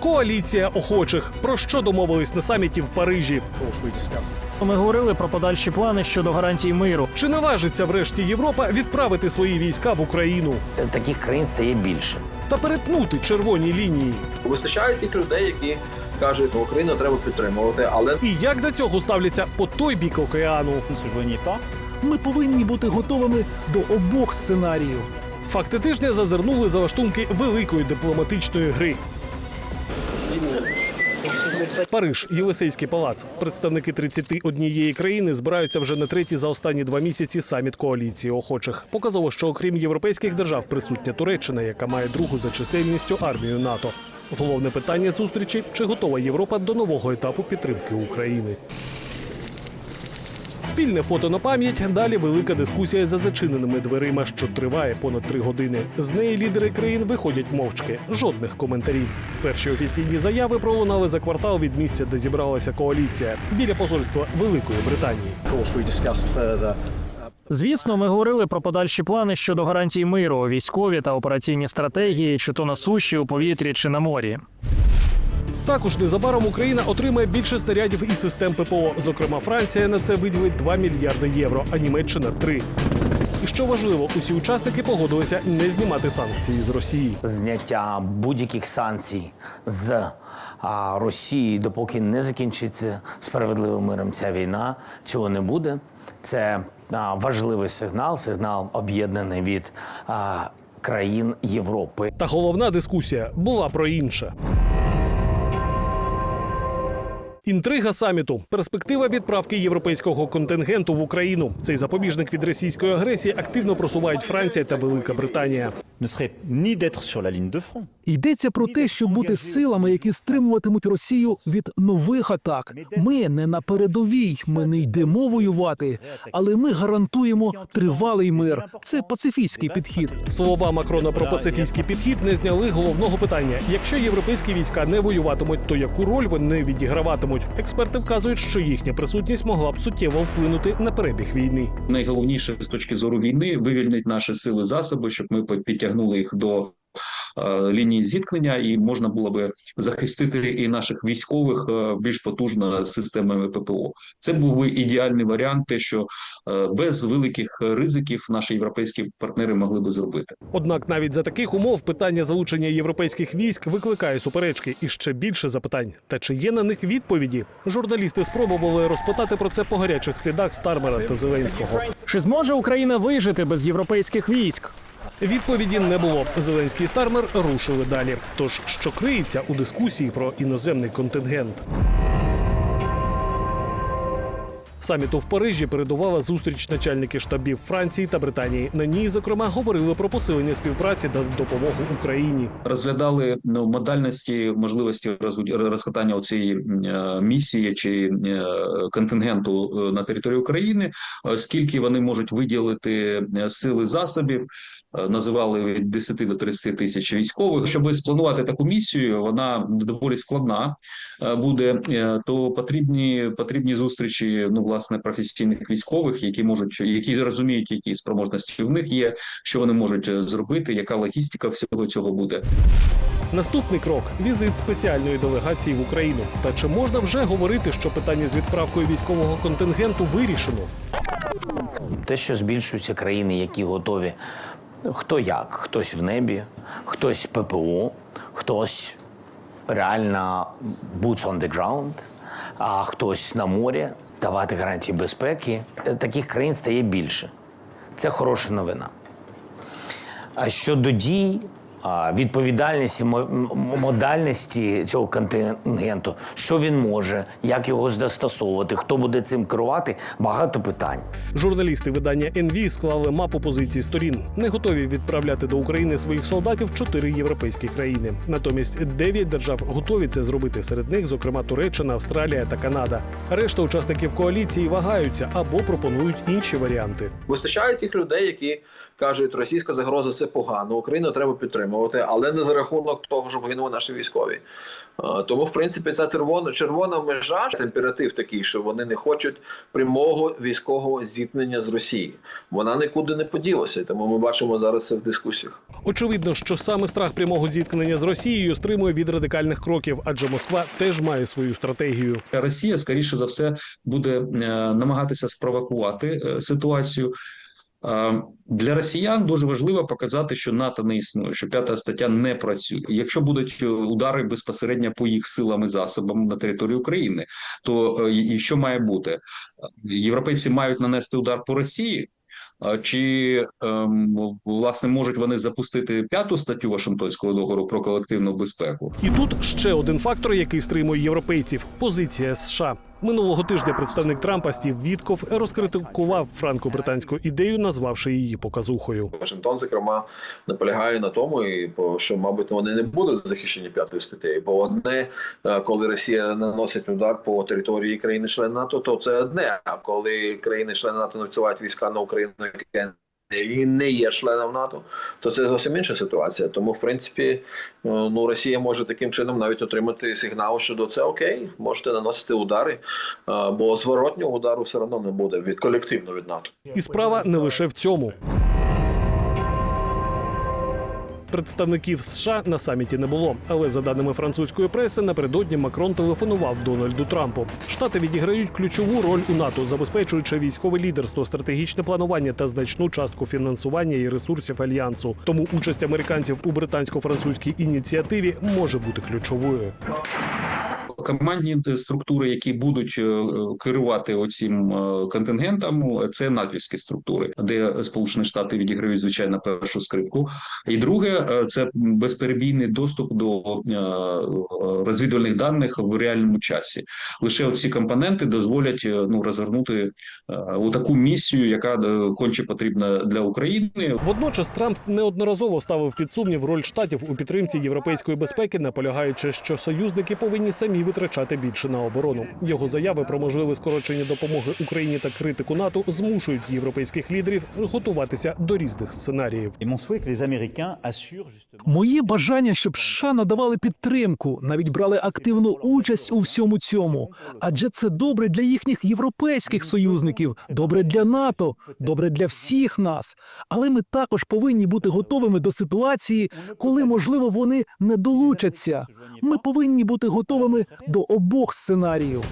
Коаліція охочих. Про що домовились на саміті в Парижі? Ми говорили про подальші плани щодо гарантій миру. Чи наважиться врешті Європа відправити свої війська в Україну таких країн стає більше. та перетнути червоні лінії? Вистачає тих людей, які кажуть, «Ну, Україну треба підтримувати, але І як до цього ставляться по той бік океану? Ми повинні бути готовими до обох сценаріїв. Факти тижня зазирнули за лаштунки великої дипломатичної гри. Париж, Єлисейський палац. Представники 31 країни збираються вже на третій за останні два місяці саміт коаліції охочих. Показово, що окрім європейських держав присутня Туреччина, яка має другу за чисельністю армію НАТО. Головне питання зустрічі: чи готова Європа до нового етапу підтримки України? Спільне фото на пам'ять. Далі велика дискусія за зачиненими дверима, що триває понад три години. З неї лідери країн виходять мовчки, жодних коментарів. Перші офіційні заяви пролунали за квартал від місця, де зібралася коаліція біля посольства Великої Британії. Звісно, ми говорили про подальші плани щодо гарантій миру, військові та операційні стратегії, чи то на суші, у повітрі, чи на морі. Також незабаром Україна отримає більше снарядів і систем ППО. Зокрема, Франція на це виділить 2 мільярди євро, а Німеччина 3. І що важливо, усі учасники погодилися не знімати санкції з Росії. Зняття будь-яких санкцій з а, Росії, допоки не закінчиться справедливим миром ця війна, цього не буде. Це а, важливий сигнал, сигнал об'єднаний від а, країн Європи. Та головна дискусія була про інше. Інтрига саміту, перспектива відправки європейського контингенту в Україну. Цей запобіжник від російської агресії активно просувають Франція та Велика Британія. Йдеться про те, щоб бути силами, які стримуватимуть Росію від нових атак. Ми не на передовій, ми не йдемо воювати, але ми гарантуємо тривалий мир. Це пацифістський підхід. Слова Макрона про пацифістський підхід не зняли головного питання: якщо європейські війська не воюватимуть, то яку роль вони відіграватимуть? Експерти вказують, що їхня присутність могла б суттєво вплинути на перебіг війни. найголовніше з точки зору війни вивільнить наші сили засоби, щоб ми підтягнули їх до е, лінії зіткнення, і можна було би захистити і наших військових е, більш потужно системами ППО. Це був би ідеальний варіант, те, що е, без великих ризиків наші європейські партнери могли би зробити. Однак навіть за таких умов питання залучення європейських військ викликає суперечки і ще більше запитань. Та чи є на них відповіді? Журналісти спробували розпитати про це по гарячих слідах Стармера та Зеленського. Чи зможе Україна вижити без європейських військ? Відповіді не було. Зеленський і Стармер рушили далі. Тож що криється у дискусії про іноземний контингент? Саміту в Парижі передувала зустріч начальників штабів Франції та Британії. На ній, зокрема, говорили про посилення співпраці та допомогу Україні. розглядали ну, модальності можливості розгортання цієї місії чи е, контингенту е, на території України, е, скільки вони можуть виділити е, сили засобів. Е, Називали від 10 до 30 тисяч військових. Щоб спланувати таку місію, вона доволі складна е, буде. е, То потрібні потрібні зустрічі ну власне професійних військових, які можуть які розуміють, які спроможності в них є, що вони можуть зробити, яка логістика всього цього буде. Наступний крок візит спеціальної делегації в Україну. Та чи можна вже говорити, що питання з відправкою військового контингенту вирішено? Те, що збільшуються країни, які готові, хто як, хтось в небі, хтось ППО, хтось реально boots on the ground, а хтось на морі, давати гарантії безпеки. Е, Таких країн стає більше. Це хороша новина. А щодо дій, відповідальності, модальності цього контингенту, що він може, як його застосовувати, хто буде цим керувати, багато питань. Журналісти видання НВ склали мапу позицій сторін. Не готові відправляти до України своїх солдатів чотири європейські країни. Натомість дев'ять держав готові це зробити. Серед них, зокрема, Туреччина, Австралія та Канада. Решта учасників коаліції вагаються або пропонують інші варіанти. вистачає тих людей, які кажуть, російська загроза це погано, Україну треба підтримувати, але не за рахунок того, щоб гинули наші військові. Тому, в принципі, ця червона червона межа імператив такий, що вони не хочуть прямого військового зіткнення з Росією. Вона нікуди не поділася, тому ми бачимо зараз це в дискусіях. Очевидно, що саме страх прямого зіткнення з Росією стримує від радикальних кроків, адже Москва теж має свою стратегію. Росія, скоріше за все, буде е, намагатися спровокувати е, ситуацію. Е, Для росіян дуже важливо показати, що НАТО не існує, що п'ята стаття не працює. Якщо будуть е, удари безпосередньо по їх силам і засобам на території України, то е, і що має бути? Європейці мають нанести удар по Росії. Чи ем, власне можуть вони запустити п'яту статтю Вашингтонського договору про колективну безпеку? І тут ще один фактор, який стримує європейців позиція США. Минулого тижня представник Трампа Стів Вітков розкритикував франко-британську ідею, назвавши її показухою. Вашингтон, зокрема, наполягає на тому, і що, мабуть, вони не будуть захищені п'ятою статтею. Бо одне, е, коли Росія наносить удар по території країни-член НАТО, то це одне. А коли країни-члени НАТО надсилають війська на Україну, яке і не є членом НАТО, то це зовсім інша ситуація. Тому, в принципі, е, ну Росія може таким чином навіть отримати сигнал, що до це окей, можете наносити удари, е, бо зворотнього удару все одно не буде від колективно від НАТО. І справа не лише в цьому. Представників США на саміті не було, але за даними французької преси, напередодні Макрон телефонував Дональду Трампу. Штати відіграють ключову роль у НАТО, забезпечуючи військове лідерство, стратегічне планування та значну частку фінансування і ресурсів альянсу. Тому участь американців у британсько-французькій ініціативі може бути ключовою. Командні структури, які будуть е, керувати оцим е, контингентом, це натівські структури, де Сполучені Штати відіграють звичайно першу скрипку. І друге, е, це безперебійний доступ до розвідувальних даних в реальному часі. Лише оці компоненти дозволять ну розгорнути таку місію, яка конче потрібна для України. Водночас Трамп неодноразово ставив під сумнів роль штатів у підтримці європейської безпеки, наполягаючи, що союзники повинні самі витрачати більше на оборону. Його заяви про можливе скорочення допомоги Україні та критику НАТО змушують європейських лідерів готуватися до різних сценаріїв. Моє бажання, щоб США надавали підтримку, навіть брали активну участь у всьому цьому. Адже це добре для їхніх європейських союзників, добре для НАТО, добре для всіх нас. Але ми також повинні бути готовими до ситуації, коли можливо вони не долучаться. Ми повинні бути готовими до обох сценаріїв.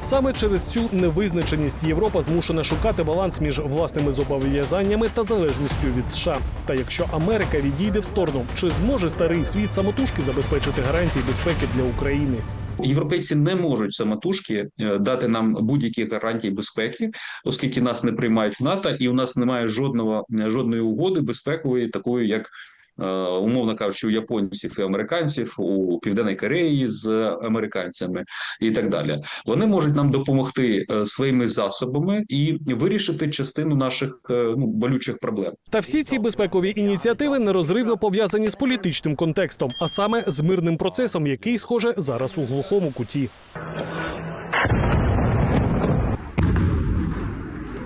Саме через цю невизначеність Європа змушена шукати баланс між власними зобов'язаннями та залежністю від США. Та якщо Америка відійде в сторону, чи зможе старий світ самотужки забезпечити гарантії безпеки для України? Європейці не можуть самотужки е, дати нам будь-які гарантії безпеки, оскільки нас не приймають в НАТО, і у нас немає жодного жодної угоди безпекової, такої як. Е, Умовно кажучи, у японців і американців, у південній Кореї з американцями і так далі. Вони можуть нам допомогти е, своїми засобами і вирішити частину наших е, ну, болючих проблем. Та всі ці безпекові ініціативи нерозривно пов'язані з політичним контекстом, а саме з мирним процесом, який, схоже, зараз у глухому куті.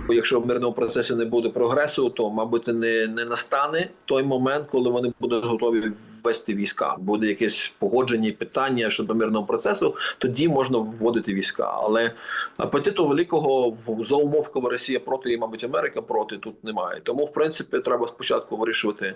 Бо Якщо в мирному процесі не буде прогресу, то мабуть не, не настане той момент, коли вони будуть готові ввести війська. Буде якесь погодження питання щодо мирного процесу, тоді можна вводити війська. Але апетиту великого за умов, Росія проти і, мабуть, Америка проти тут немає. Тому, в принципі, треба спочатку вирішувати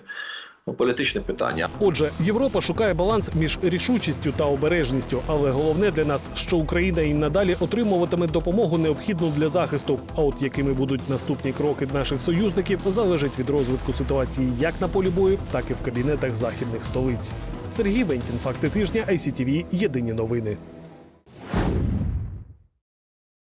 політичне питання. Отже, Європа шукає баланс між рішучістю та обережністю, але головне для нас, що Україна і надалі отримуватиме допомогу необхідну для захисту. А от якими будуть наступні кроки наших союзників, залежить від розвитку ситуації як на полі бою, так і в кабінетах західних столиць. Сергій Вентін, факти тижня, ICTV, Єдині новини.